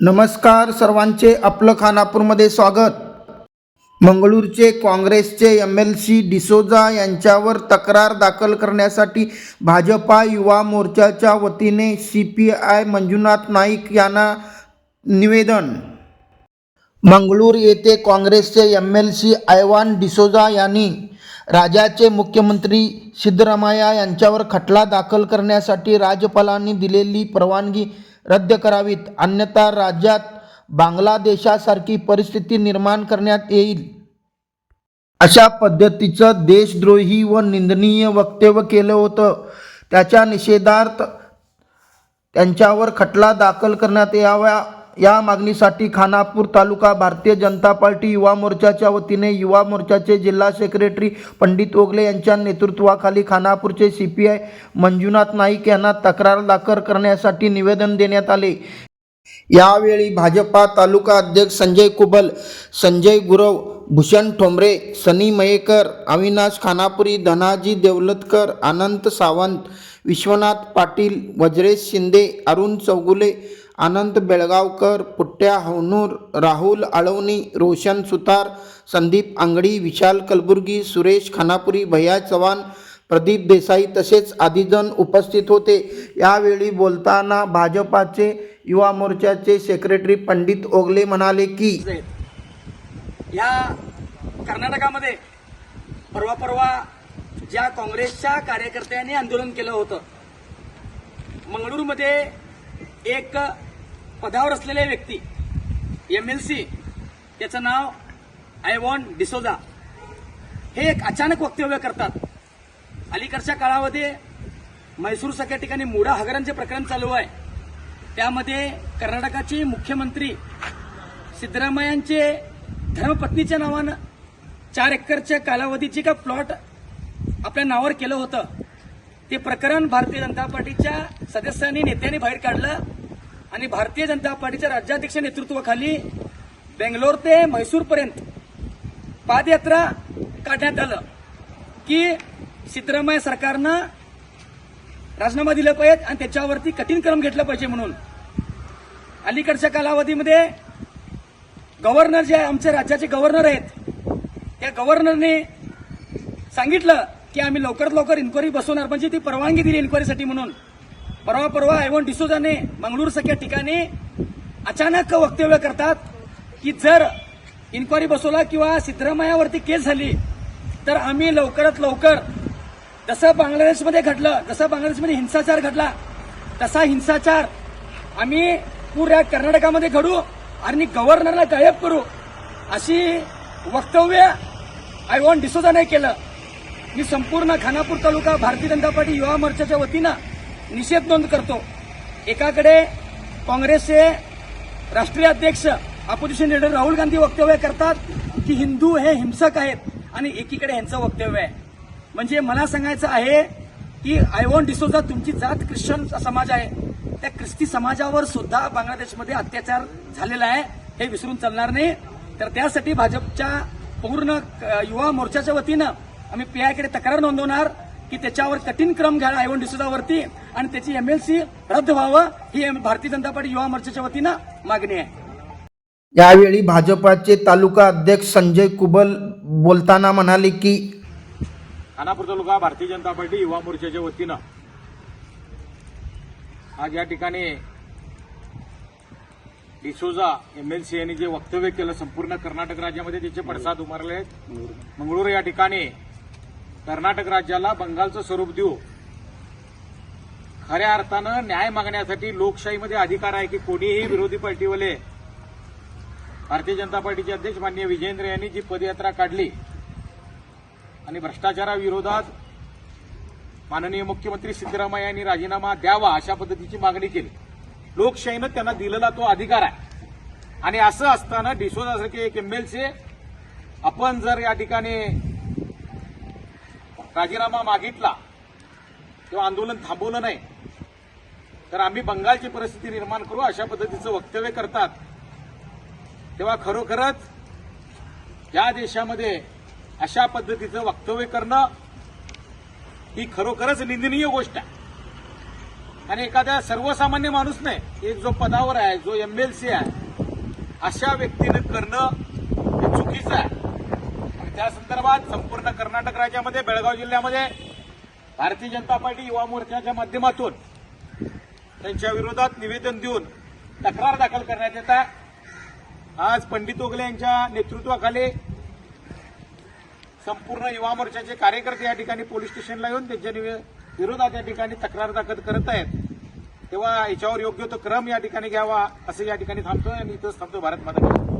नमस्कार सर्वांचे आपलं खानापूरमध्ये स्वागत. मंगळूरचे काँग्रेसचे एम एल सी डिसोजा यांच्यावर तक्रार दाखल करण्यासाठी भाजपा युवा मोर्चाच्या वतीने C P I Manjunath Naik यांना निवेदन. मंगळूर येथे काँग्रेसचे M L C Ivan D'Souza यांनी राज्याचे मुख्यमंत्री सिद्धरामय्या यांच्यावर खटला दाखल करण्यासाठी राज्यपालांनी दिलेली परवानगी रद्द करावीत. अन्यथा राज्यात बांगलादेशासारखी परिस्थिती निर्माण करण्यात येईल. अशा पद्धतीचं देशद्रोही व निंदनीय वक्तव्य केलं होतं. त्याच्या निषेधार्थ त्यांच्यावर खटला दाखल करण्यात यावा या मागणीसाठी खानापूर तालुका भारतीय जनता पार्टी युवा मोर्चाच्या वतीने युवा मोर्चाचे जिल्हा सेक्रेटरी पंडित ओगले यांच्या नेतृत्वाखाली खानापूरचे C P I Manjunath Naik यांना तक्रार दाखल करण्यासाठी निवेदन देण्यात आले. यावेळी भाजपा तालुका अध्यक्ष संजय कुबल संजय गुरव भूषण ठोंबरे सनी मयेकर अविनाश खानापुरी धनाजी देवलतकर अनंत सावंत विश्वनाथ पाटील वज्रेश शिंदे अरुण चौगुले आनंद बेळगावकर पुट्ट्या हवनूर राहुल आळवणी रोशन सुतार संदीप आंगडी विशाल कलबुर्गी सुरेश खानापुरी भैया चव्हाण प्रदीप देसाई तसेच आदीजण उपस्थित होते. यावेळी बोलताना भाजपाचे युवा मोर्चाचे सेक्रेटरी पंडित ओगले म्हणाले की या कर्नाटकामध्ये परवा परवा ज्या काँग्रेसच्या कार्यकर्त्यांनी आंदोलन केलं होतं मंगळूरमध्ये एक पदावर असलेले व्यक्ती एम एल सी त्याचं नाव आयवॉन डिसोजा हे एक अचानक वक्तव्य करतात. अलीकडच्या काळामध्ये म्हैसूर सारख्या ठिकाणी मुडा हगरांचे प्रकरण चालू आहे. त्यामध्ये कर्नाटकाचे मुख्यमंत्री सिद्धरामयांचे धर्मपत्नीच्या नावानं चार एकरच्या कालावधीचे का प्लॉट आपल्या नावावर केलं होतं. ते प्रकरण भारतीय जनता पार्टीच्या सदस्यांनी नेत्यांनी बाहेर काढलं. आणि भारतीय जनता पार्टीच्या राज्याध्यक्ष नेतृत्वाखाली बेंगलोर ते म्हैसूरपर्यंत पादयात्रा काढण्यात आलं की सिद्धरामय्या सरकारनं राजीनामा दिला पाहिजे आणि त्याच्यावरती कठीण क्रम घेतला पाहिजे म्हणून. अलीकडच्या कालावधीमध्ये गव्हर्नर जे आमच्या राज्याचे गव्हर्नर आहेत त्या गव्हर्नरने सांगितलं की आम्ही लवकरात लवकर इन्क्वायरी बसवणार म्हणजे ती परवानगी दिली इन्क्वायरीसाठी म्हणून. परवा परवा ऐवन डिसोजाने मंगळूर सारख्या ठिकाणी अचानक वक्तव्य करतात की जर इन्क्वायरी बसवला किंवा सिद्धरामयावरती केस झाली तर आम्ही लवकरात लवकर जसं बांगलादेशमध्ये घडलं जसं बांगलादेशमध्ये हिंसाचार घडला तसा हिंसाचार आम्ही पुऱ्या कर्नाटकामध्ये घडू आणि गव्हर्नरला गायब करू अशी वक्तव्य आयवॉन डिसोजाने केलं. मी संपूर्ण खानापूर तालुका भारतीय जनता पार्टी युवा मोर्चाच्या वतीनं निषेध नोंद करतो. एकाकडे काँग्रेसचे राष्ट्रीय अध्यक्ष अपोजिशन लिडर राहुल गांधी वक्तव्य करतात की हिंदू हे हिंसक आहेत आणि एकीकडे यांचं वक्तव्य आहे. म्हणजे मला सांगायचं आहे की आय वॉन्ट डिसोजा तुमची जात ख्रिश्चन समाज आहे. त्या ख्रिस्ती समाजावर सुद्धा बांगलादेशमध्ये अत्याचार झालेला आहे हे विसरून चालणार नाही. तर त्यासाठी भाजपच्या पूर्ण युवा मोर्चाच्या वतीनं आम्ही पीआयकडे तक्रार नोंदवणार. की त्याच्यावर कठीण क्रम घ्या आयवॉन डिसोजावरती आणि त्याची एमएलसी रद्द व्हावं ही भारतीय जनता पार्टी युवा मोर्चाच्या वतीनं मागणी आहे. यावेळी भाजपाचे तालुका अध्यक्ष संजय कुबल बोलताना म्हणाले की खानापूर तालुका भारतीय जनता पार्टी युवा मोर्चाच्या वतीनं आज या ठिकाणी डिसोजा एम एल सी यांनी जे वक्तव्य केलं संपूर्ण कर्नाटक राज्यामध्ये त्याचे पडसाद उमरले आहेत मंगळूर या ठिकाणी कर्नाटक राज्याला बंगालचं स्वरूप देऊ. खऱ्या अर्थानं न्याय मागण्यासाठी लोकशाहीमध्ये अधिकार आहे की कोणीही विरोधी पार्टीवाले भारतीय जनता पार्टीचे अध्यक्ष माननीय विजेंद्र यांनी जी पदयात्रा काढली आणि भ्रष्टाचाराविरोधात माननीय मुख्यमंत्री सिद्धरामय्या यांनी राजीनामा द्यावा अशा पद्धतीची मागणी केली. लोकशाहीनं त्यांना दिलेला तो अधिकार आहे. आणि असं असताना डिसोजासारखे एक एमएलसी आपण जर या ठिकाणी राजीनामा मागितला किंवा आंदोलन थांबवलं नाही तर आम्ही बंगालची परिस्थिती निर्माण करू अशा पद्धतीचं वक्तव्य करतात. तेव्हा खरोखरच या देशामध्ये अशा पद्धतीचं वक्तव्य करणं ही खरोखरच निंदनीय गोष्ट आहे. आणि एखाद्या सर्वसामान्य माणूस नाही एक जो पदावर आहे जो एमएलसी आहे अशा व्यक्तीनं करणं हे चुकीचं आहे. आणि त्या संदर्भात संपूर्ण कर्नाटक राज्यामध्ये बेळगाव जिल्ह्यामध्ये भारतीय जनता पार्टी युवा मोर्चाच्या माध्यमातून त्यांच्या विरोधात निवेदन देऊन तक्रार दाखल करण्यात येत आहे. आज पंडित ओगले यांच्या नेतृत्वाखाली संपूर्ण युवा मोर्चाचे कार्यकर्ते या ठिकाणी पोलीस स्टेशनला येऊन त्यांच्या निवे- विरोधात या ठिकाणी तक्रार दाखल करत आहेत. तेव्हा याच्यावर योग्य तो क्रम या ठिकाणी घ्यावा असं या ठिकाणी थांबतोय आणि इथंच थांबतो भारत माता